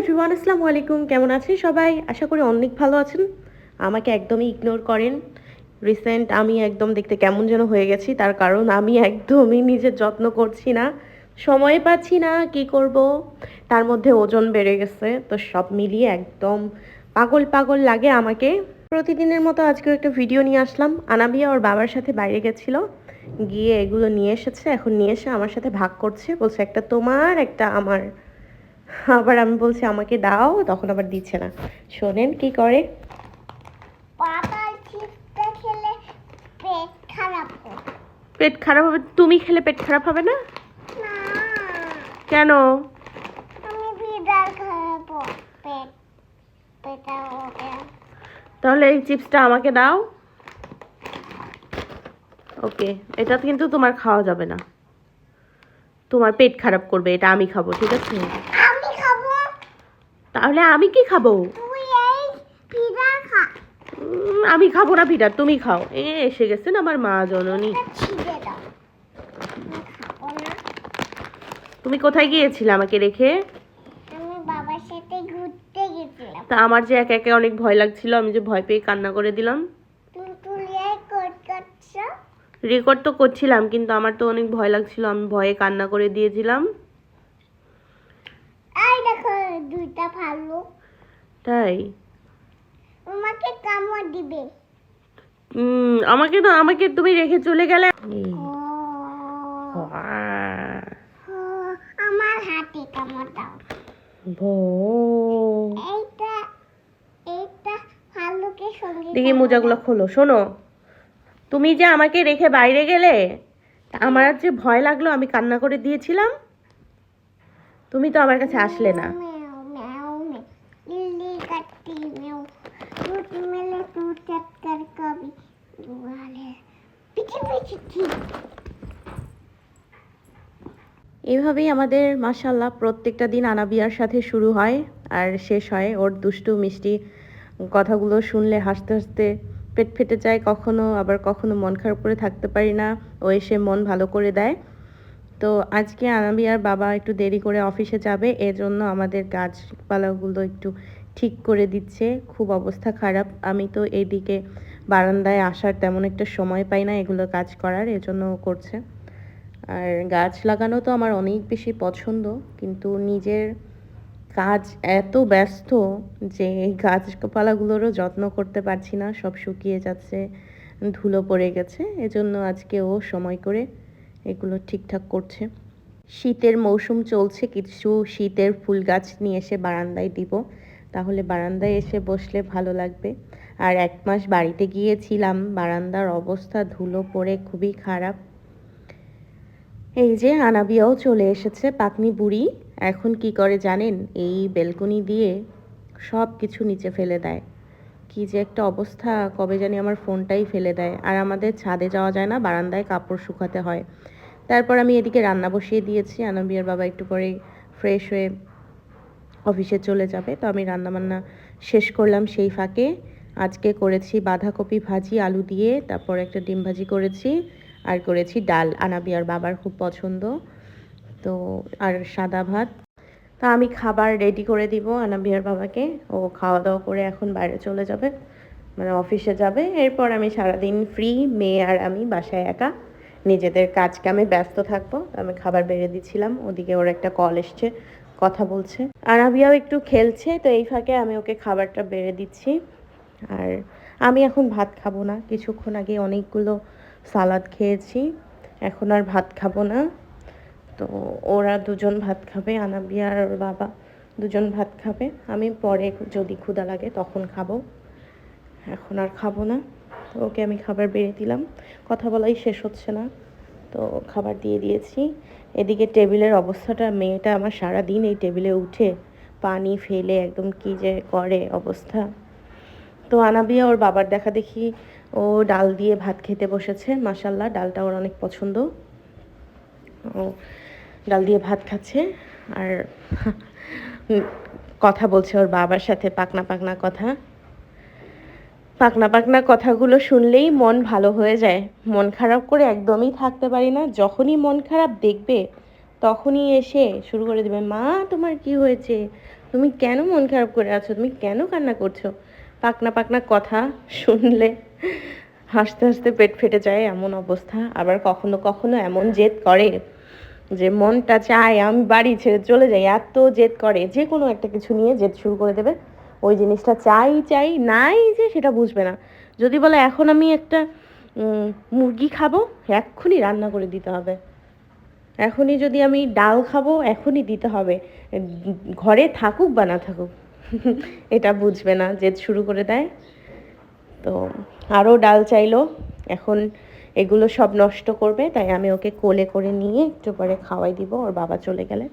Everyone আসসালামু আলাইকুম। কেমন আছেন সবাই? আশা করি অনেক ভালো আছেন। আমাকে একদমই ইগনোর করেন। রিসেন্ট আমি একদম দেখতে কেমন যেন হয়ে গেছি, তার কারণ আমি একদমই নিজের যত্ন করছি না। সময় পাচ্ছি না, কি করব? তার মধ্যে ওজন বেড়ে গেছে, তো সব মিলিয়ে একদম পাগল পাগল লাগে আমাকে। প্রতিদিনের মতো আজকেও একটা ভিডিও নিয়ে আসলাম। আনাবিয়া ওর বাবার সাথে বাইরে গেছিল। গিয়ে এগুলো নিয়ে এসেছে, এখন নিয়ে এসে আমার সাথে ভাগ করছে। বলছে, একটা তোমার, একটা আমার। আবার আমি বলছি আমাকে দাও। তখন আবার দিচ্ছে না। শোনেন কি করে। পেট খারাপ হবে? তুমি খেলে পেট খারাপ হবে না? কেন? তাহলে এই চিপসটা আমাকে দাও। ওকে এটা কিন্তু তোমার খাওয়া যাবে না। তোমার পেট খারাপ করবে এটা আমি খাব ঠিক আছে? তাহলে আমি কি খাব? আমি খাব না পিটার তুমি খাও। এ এসে গেছেন আমার মা জননী। তুমি কোথায় গিয়েছিলে আমাকে রেখে? তা আমার যে একে একে অনেক ভয় লাগছিল আমি যে ভয় পেয়ে কান্না করে দিলাম। রেকর্ড তো করছিলাম কিন্তু আমার তো অনেক ভয় লাগছিল আমি ভয়ে কান্না করে দিয়েছিলাম। এই দেখো দুইটা ভাল্লুক তাই? আমাকে কামড় দিবে। আমাকে তো আমাকে তুমি রেখে চলে গেলে। আমার হাতে কামড় দাও। এইটা এইটা ভাল্লুকের সঙ্গে দেখি মোজাগুলো খোলো শোনো। তুমি যে আমাকে রেখে বাইরে গেলে আমার যে ভয় লাগল আমি কান্না করে দিয়েছিলাম। তুমি তো আমার কাছে আসলে না। এভাবেই আমাদের মাসাল্লাহ প্রত্যেকটা দিন আনাবিয়ার সাথে শুরু হয় আর শেষ হয়। ওর দুষ্টু, মিষ্টি কথাগুলো শুনলে হাসতে হাসতে পেট ফেটে যায়। কখনো আবার কখনো মন খারাপ করে থাকতে পারি না। ও এসে মন ভালো করে দেয়। তো আজকে আমি আর বাবা একটু দেরি করে অফিসে যাবে, এজন্য আমাদের গাছপালাগুলো একটু ঠিক করে দিচ্ছে। খুব অবস্থা খারাপ। আমি তো এইদিকে বারান্দায় আসার তেমন একটা সময় পাই না এগুলো কাজ করার, এজন্য করছে। আর গাছ লাগানো তো আমার অনেক বেশি পছন্দ, কিন্তু নিজের কাজ এত ব্যস্ত যে এই গাছপালাগুলোরও যত্ন করতে পারছি না, সব শুকিয়ে যাচ্ছে, ধুলো পড়ে গেছে, এজন্য আজকে ও সময় করে এগুলো ঠিকঠাক করছে। শীতের মৌসুম চলছে, কিছু শীতের ফুল গাছ নিয়ে এসে বারান্দায় দিব। তাহলে বারান্দায় এসে বসলে ভালো লাগবে। আর এক মাস বাড়িতে গিয়েছিলাম, বারান্দার অবস্থা ধুলো পড়ে খুবই খারাপ। এই যে আনাবিয়াও চলে এসেছে পাকনি বুড়ি। এখন কি করে জানেন, এই বেলকনি দিয়ে সব কিছু নিচে ফেলে দেয়। কি যে একটা অবস্থা, কবে জানি আমার ফোনটাই ফেলে দেয়। আর আমাদের ছাদে যাওয়া যায় না, বারান্দায় কাপড় শুকাতে হয়। তারপর আমি এদিকে রান্না বসিয়ে দিয়েছি। আনাবিয়ার বাবা একটু পরে ফ্রেশ হয়ে অফিসে চলে যাবে। তো আমি রান্নাবান্না শেষ করলাম সেই ফাঁকে। আজকে করেছি বাঁধাকপি ভাজি, আলু দিয়ে, তারপর একটা ডিম ভাজি করেছি আর করেছি ডাল। আনাবিয়ার বাবার খুব পছন্দ। তো আর সাদা ভাত। তা আমি খাবার রেডি করে দিব আনাবিয়ার বাবাকে। ও খাওয়া দাওয়া করে এখন বাইরে চলে যাবে মানে অফিসে যাবে। এরপর আমি সারাদিন ফ্রি মেয়ে আর আমি বাসায় একা। নিজেদের কাজ কামে ব্যস্ত থাকব। আমি খাবার বেড়ে দিচ্ছিলাম, ওদিকে ওর একটা কল এসছে, কথা বলছে। আর আনাবিয়াও একটু খেলছে, তো এই ফাঁকে আমি ওকে খাবারটা বেড়ে দিচ্ছি। আর আমি এখন ভাত খাব না, কিছুক্ষণ আগে অনেকগুলো সালাদ খেয়েছি, এখন আর ভাত খাব না। তো ওরা দুজন ভাত খাবে, আনাবিয়া আর ওর বাবা দুজন ভাত খাবে। আমি পরে যদি ক্ষুদা লাগে তখন খাব, এখন আর খাব না। ওকে আমি খাবার বেড়ে দিলাম। কথা বলাই শেষ হচ্ছে না। তো খাবার দিয়ে দিয়েছি। এদিকে টেবিলের অবস্থাটা, মেয়েটা আমার সারা দিন এই টেবিলে উঠে পানি ফেলে একদম কি যে করে অবস্থা। তো আনাবিয়া ওর বাবার দেখা দেখি ও ডাল দিয়ে ভাত খেতে বসেছে। মাসাল্লাহ ডালটা ওর অনেক পছন্দ। ও ডাল দিয়ে ভাত খাচ্ছে আর কথা বলছে ওর বাবার সাথে পাকনা পাকনা কথা। পাকনা পাকনা কথাগুলো শুনলেই মন ভালো হয়ে যায়। মন খারাপ করে একদমই থাকতে পারি না। যখনই মন খারাপ দেখবে, তখনই এসে শুরু করে দেবে, মা, তোমার কি হয়েছে? তুমি কেন মন খারাপ করে আছো? তুমি কেন কান্না করছ? পাকনা পাকনা কথা শুনলে হাসতে হাসতে পেট ফেটে যায় এমন অবস্থা। আবার কখনো কখনো এমন জেদ করে যে, মনটা চায় আমি বাড়ি ছেড়ে চলে যাই। এত জেদ করে, যে কোনো একটা কিছু নিয়ে জেদ শুরু করে দেবে। ওই জিনিসটা চাই চাই, নাই যে সেটা বুঝবে না। যদি বলে, এখন আমি একটা মুরগি খাব, এক্ষুনি রান্না করে দিতে হবে। এখনই যদি আমি ডাল খাব, এখনই দিতে হবে। ঘরে থাকুক বা না থাকুক, এটা বুঝবে না, জেদ শুরু করে দেয়। তো আরও ডাল চাইলো। এখন এগুলো সব নষ্ট করবে, তাই আমি ওকে কোলে করে নিয়ে একটু পরে খাওয়াই দিব, ওর বাবা চলে গেলে।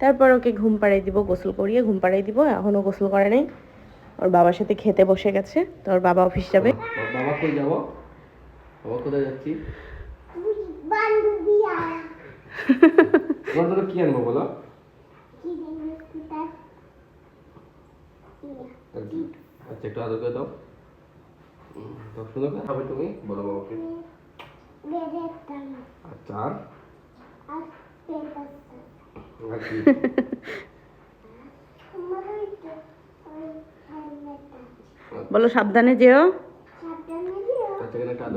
তারপর ওকে ঘুম পাড়াই দিব, গোসল করিয়ে ঘুম পাড়াই দিব, এখনও গোসল করে নেই। ওর বাবার সাথে খেতে বসে গেছে তো ওর বাবা অফিস যাবে। বাবা কই যাব? বাবা কোথায় যাচ্ছি? তোমার জন্য কি আনব বলো? আচ্ছা একটু আদর করে দাও। সুন্দর করে খাবে তুমি? বলো বাবাকে। আচ্ছা আর? কি? বলো সাবধানে যেও।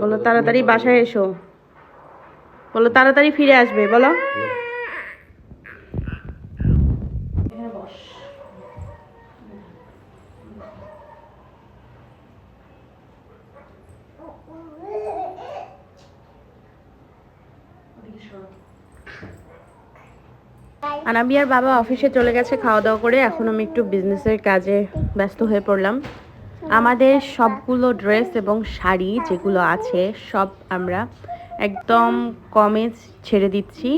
বলো তাড়াতাড়ি বাসায় এসো। বলো তাড়াতাড়ি ফিরে আসবে বলো। আনাবিয়ার বাবা অফিসে চলে গেছে খাওয়া দাওয়া করে। এখন আমি একটু বিজনেসের কাজে ব্যস্ত হয়ে পড়লাম। আমাদের সবগুলো ড্রেস এবং শাড়ি যেগুলো আছে, সব আমরা একদম কমে ছেড়ে দিচ্ছি।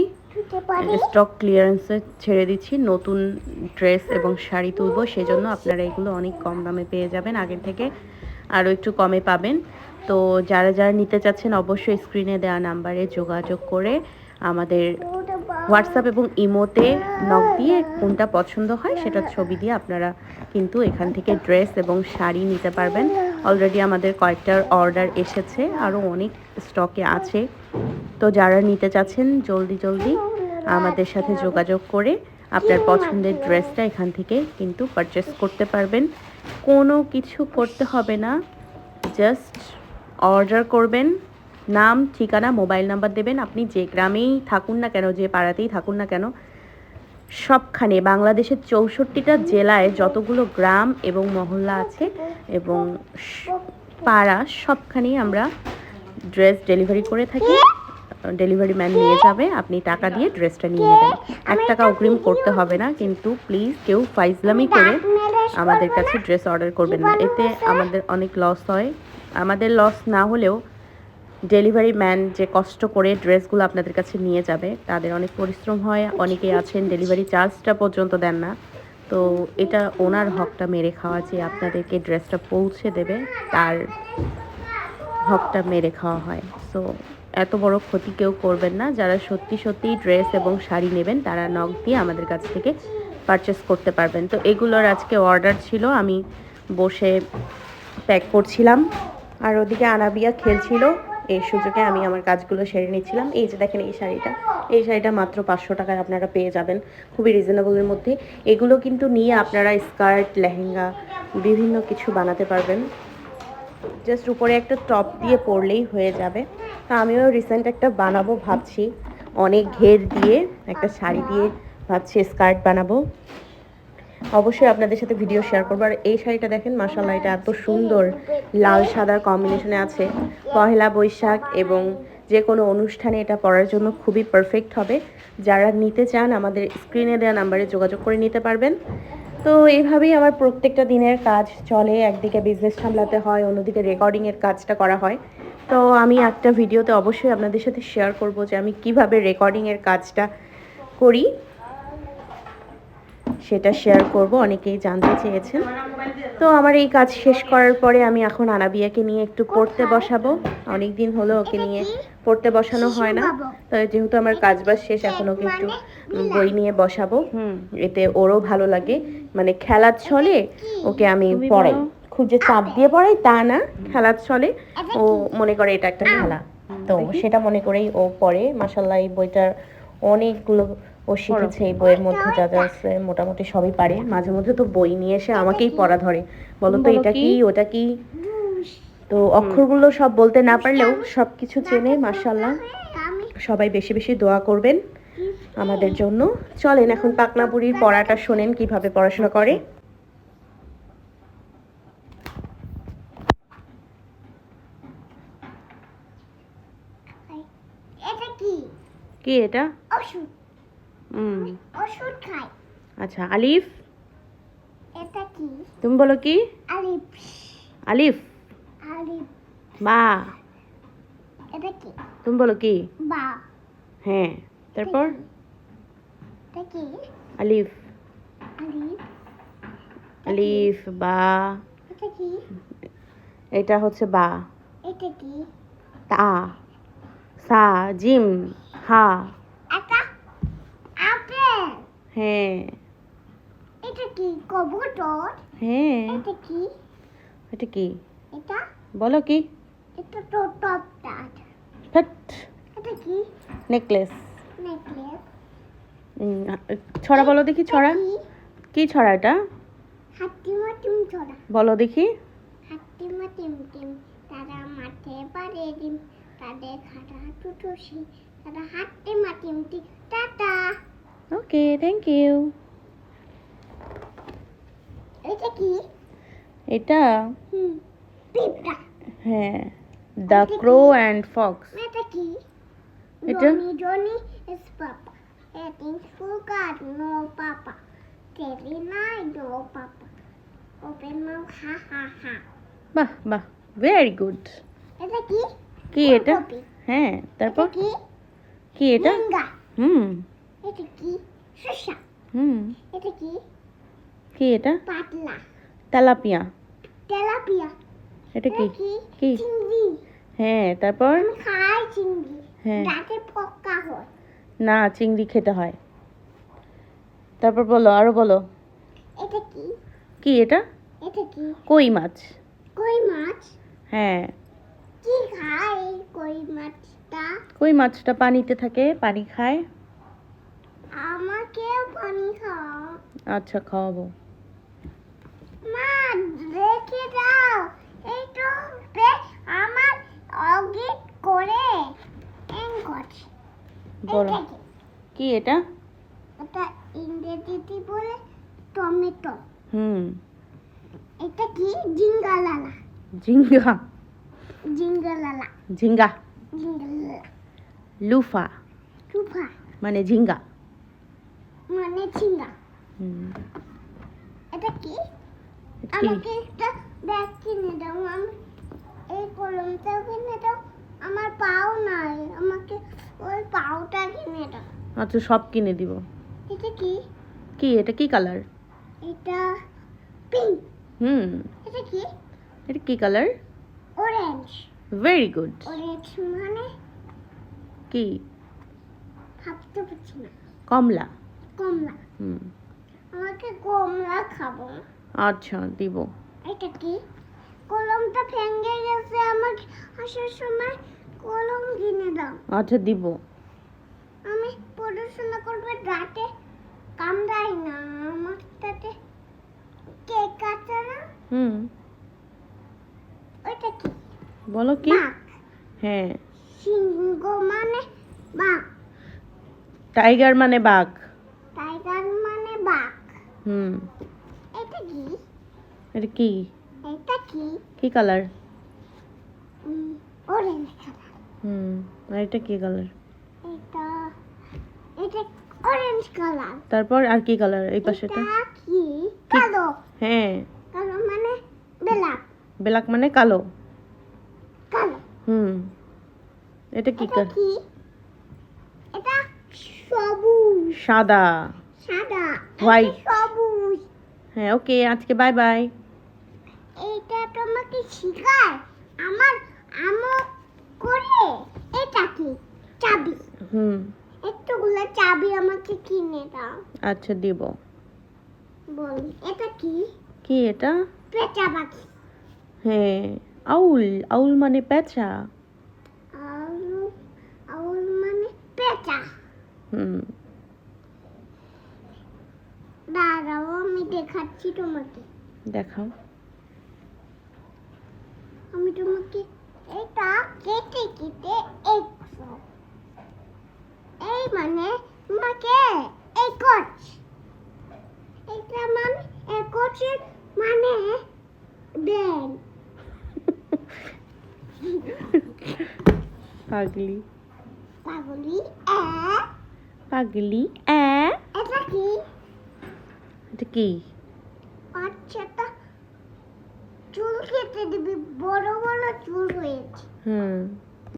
স্টক ক্লিয়ারেন্সে ছেড়ে দিচ্ছি। নতুন ড্রেস এবং শাড়ি তুলবো, সেজন্য আপনারা এগুলো অনেক কম দামে পেয়ে যাবেন। আগের থেকে আরও একটু কমে পাবেন। তো যারা যারা নিতে চাচ্ছেন, অবশ্যই স্ক্রিনে দেওয়া নাম্বারে যোগাযোগ করে আমাদের হোয়াটসঅ্যাপ এবং ইমোতে নক দিয়ে কোনটা পছন্দ হয় সেটা ছবি দিয়ে আপনারা কিন্তু এখান থেকে ড্রেস এবং শাড়ি নিতে পারবেন। অলরেডি আমাদের কয়েকটার অর্ডার এসেছে আরও অনেক স্টকে আছে। তো যারা নিতে চাচ্ছেন, জলদি জলদি আমাদের সাথে যোগাযোগ করে আপনার পছন্দের ড্রেসটা এখান থেকে কিন্তু পারচেস করতে পারবেন। কোনো কিছু করতে হবে না জাস্ট অর্ডার করবেন। নাম, ঠিকানা, মোবাইল নাম্বার দেবেন। আপনি যে গ্রামেই থাকুন না কেন, যে পাড়াতেই থাকুন না কেন, সবখানে বাংলাদেশের চৌষট্টিটা জেলায় যতগুলো গ্রাম এবং মহল্লা আছে এবং পাড়া, সবখানেই আমরা ড্রেস ডেলিভারি করে থাকি। ডেলিভারি ম্যান নিয়ে যাবে, আপনি টাকা দিয়ে ড্রেসটা নিয়ে নেবেন। এক টাকা অগ্রিম করতে হবে না, কিন্তু প্লিজ কেউ ফাইজলামি করে আমাদের কাছে ড্রেস অর্ডার করবেন না। এতে আমাদের অনেক লস হয়। আমাদের লস না হলেও ডেলিভারি ম্যান যে কষ্ট করে ড্রেসগুলো আপনাদের কাছে নিয়ে যাবে, তাদের অনেক পরিশ্রম হয়, অনেকেই আছেন ডেলিভারি চার্জটা পর্যন্ত দেন না। তো এটা ওনার হকটা মেরে খাওয়া যে আপনাদেরকে ড্রেসটা পৌঁছে দেবে, তার হকটা মেরে খাওয়া হয়। সো এত বড় ক্ষতি কেউ করবেন না, যারা সত্যি সত্যিই ড্রেস এবং শাড়ি নেবেন, তারা নখ দিয়ে আমাদের কাছ থেকে পারচেস করতে পারবেন। তো এগুলোর আজকে অর্ডার ছিল, আমি বসে প্যাক করছিলাম। আর ওদিকে আনাবিয়া খেলছিল এই সুযোগে আমি আমার কাজগুলো সেরে নিচ্ছিলাম। এই যে দেখেন এই শাড়িটা এই শাড়িটা মাত্র পাঁচশো টাকায় আপনারা পেয়ে যাবেন। খুবই রিজনেবলের মধ্যে। এগুলো কিন্তু নিয়ে আপনারা স্কার্ট, লেহেঙ্গা, বিভিন্ন কিছু বানাতে পারবেন। জাস্ট উপরে একটা টপ দিয়ে পরলেই হয়ে যাবে। তা আমিও রিসেন্ট একটা বানাবো ভাবছি। অনেক ঘের দিয়ে একটা শাড়ি দিয়ে ভাবছি স্কার্ট বানাবো। অবশ্যই আপনাদের সাথে ভিডিও শেয়ার করব। আর এই শাড়িটা দেখেন মাসাল্লাহ এটা এত সুন্দর লাল সাদার কম্বিনেশনে আছে। পহেলা বৈশাখ এবং যে কোনো অনুষ্ঠানে এটা পরার জন্য খুবই পারফেক্ট হবে। যারা নিতে চান, আমাদের স্ক্রিনে দেওয়া নাম্বারে যোগাযোগ করে নিতে পারবেন। তো এইভাবেই আমার প্রত্যেকটা দিনের কাজ চলে। একদিকে বিজনেস সামলাতে হয়, অন্যদিকে রেকর্ডিংয়ের কাজটা করা হয়। তো আমি একটা ভিডিওতে অবশ্যই আপনাদের সাথে শেয়ার করব যে আমি কীভাবে রেকর্ডিংয়ের কাজটা করি। সেটা শেয়ার করব অনেকেই জানতে চেয়েছেন। তো আমার এই কাজ শেষ করার পরে আমি এখন আনাবিয়াকে নিয়ে একটু পড়তে বসাবো। অনেক দিন হলো ওকে নিয়ে পড়তে বসানো হয় না। তো যেহেতু আমার কাজ বাজ শেষ এখন ওকে একটু বই নিয়ে বসাবো। হুম। এতে ওরও ভালো লাগে। মানে খেলার ছলে ওকে আমি পড়াই। খুব যে চাপ দিয়ে পড়াই তা না। খেলার ছলে ও মনে করে এটা একটা খেলা তো সেটা মনে করেই ও পড়ে। মাসাল্লাহ এই বইটার অনেকগুলো ও শিখেছে এই বইয়ের মধ্যে যা যা আছে মোটামুটি সবই পারে। মাঝে মধ্যে তো বই নিয়ে এসে আমাকেই পড়া ধরে। বলো তো বলো এটা কি? ওটা কি? তো অক্ষরগুলো সব বলতে না পারলেও সব কিছু চেনে মার্শাল্লাহ সবাই বেশি বেশি দোয়া করবেন আমাদের জন্য। চলেন এখন পাকনা বুড়ির পড়াটা শোনেন কীভাবে পড়াশোনা করে। এটা কি? কি এটা? ওষুধ। হুম। ওষুধ খাই। আচ্ছা আলিফ? এটা কি? তুমি বলো কি? আলিপ আলিফ? আলিপ বা। এটা কি? তুমি বলো কি? বা। হ্যাঁ তারপর? এটা কি? আলিফ। আলিপ আলিফ বা। এটা কি? এটা হচ্ছে বা। এটা কি? তা। সা জিম। হা। হ্যাঁ। এটা কি কবুতর? হ্যাঁ। এটা কি? এটা কি? এটা? বলো কি? এটা তো টপ টাট। ফ্যাট এটা কি? নেকলেস। নেকলেস। ছড়া বলো দেখি ছড়া। কি? ছড়া এটা? হাতি মাটিম ছড়া। বলো দেখি। হাতি মাটিম টিম তারা মাঠে পারে ডিম। তাদের খাটা টুটুসি তারা হাতি মাটিম টিম টাটা। ওকে থ্যাংক ইউ এটা কি এটা হুম পিঁপড়া হ্যাঁ দ্য ক্রো অ্যান্ড ফক্স এটা কি এটা? Johnny Johnny is Papa. Eating sugar, no Papa. Terry night, no Papa. Open mouth, ha ha ha. বাহ বাহ ভেরি গুড এটা কি কি এটা ফুলকপি। হ্যাঁ এটা তারপর কি কি এটা ঝিঙ্গা হুম এটা কি শসা। হুম। এটা কি কি এটা? পাতলা। তেলাপিয়া। তেলাপিয়া। এটা কি? কি কি? চিংড়ি। হ্যাঁ তারপর? আমি খাই চিংড়ি। হ্যাঁ। দাঁতে পক্কা হয়। না চিংড়ি খেতে হয়। তারপর বলো আরও বলো। এটা কি কি এটা? এটা কি কই মাছ? কই মাছ? হ্যাঁ। কি খায় কই মাছটা? কই মাছটা পানিতে থাকে পানি খায়? আমাকেও পানি খাও। আচ্ছা খাওয়াবো। মা রেখে দাও। এই তো আমার অগিট করে বলো। কি? এটা? এটা ইংরেজিতে বলে টমেটো। হুম। এটা কি? জিঙ্গালালা। ঝিঙ্গা। জিঙ্গালালা। ঝিঙ্গা। জিঙ্গালালা। লুফা। টুফা মানে ঝিঙ্গা। মানে ঝিঙ্গা। হুম। এটা কি? এটা কি? আমাকে একটা ব্যাগ কিনে দাও আমি এই কলমটাও কিনে দাও আমার পাও নাই আমাকে ওই পাওটা কিনে দাও। আচ্ছা সব কিনে দিব। এটা কি? কি এটা কি কালার? এটা পিঙ্ক। হুম। এটা কি? এটা কি colour? Orange very good orange মানে কি? ভাবতে পারছি না। কমলা। কমলা। হুম। আমাকে কমলা খাব। আচ্ছা দিব। এটা কি? কলমটা ভেঙে গেছে আমাকে আসার সময় কলম কিনে দাও। আচ্ছা দিব। আমি পড়াশোনা করবে রাতে কামড়াই না আমার তাতে কেক আছে না? হুম। ওইটা কি? বলো কি? হ্যাঁ। সিংহ মানে বাঘ। টাইগার মানে বাঘ। হুম এটা কি এটা কি এটা কি কি কালার অরেঞ্জ কালার হুম আর এটা কি কালার এটা এটা অরেঞ্জ কালার তারপর আর কি কালার এই পাশেটা এটা কি কালো হ্যাঁ। কালো মানে ব্ল্যাক ব্ল্যাক মানে কালো। কালো হুম এটা কি কালার এটা সবুজ। সাদা। সাদা. এটা সবুজ। হ্যাঁ ওকে আজকে বাই বাই এইটা তোমাকে শিখায় আমার আমো করে। এটা কি? চাবি। হুম। একটুগুলো চাবি আমাকে কিনে দাও। আচ্ছা দিব। বল এটা কি? কি এটা? পেঁচা পাখি। হ্যাঁ আউল আউল মানে পেঁচা। আউল আউল মানে পেঁচা। হুম। দাঁড়াও আমি দেখাচ্ছি তোমাকে। দেখাও। আমি তোমাকে এটা কেটে কেটে একশো এই মানে তোমাকে একচ। এটা মানে একচের মানে দেন। পাগলি। পাগলি এ। পাগলি কি? বাচ্চাটা চুল কেটে দিবি বড় বড় চুল হয়েছে। হুম।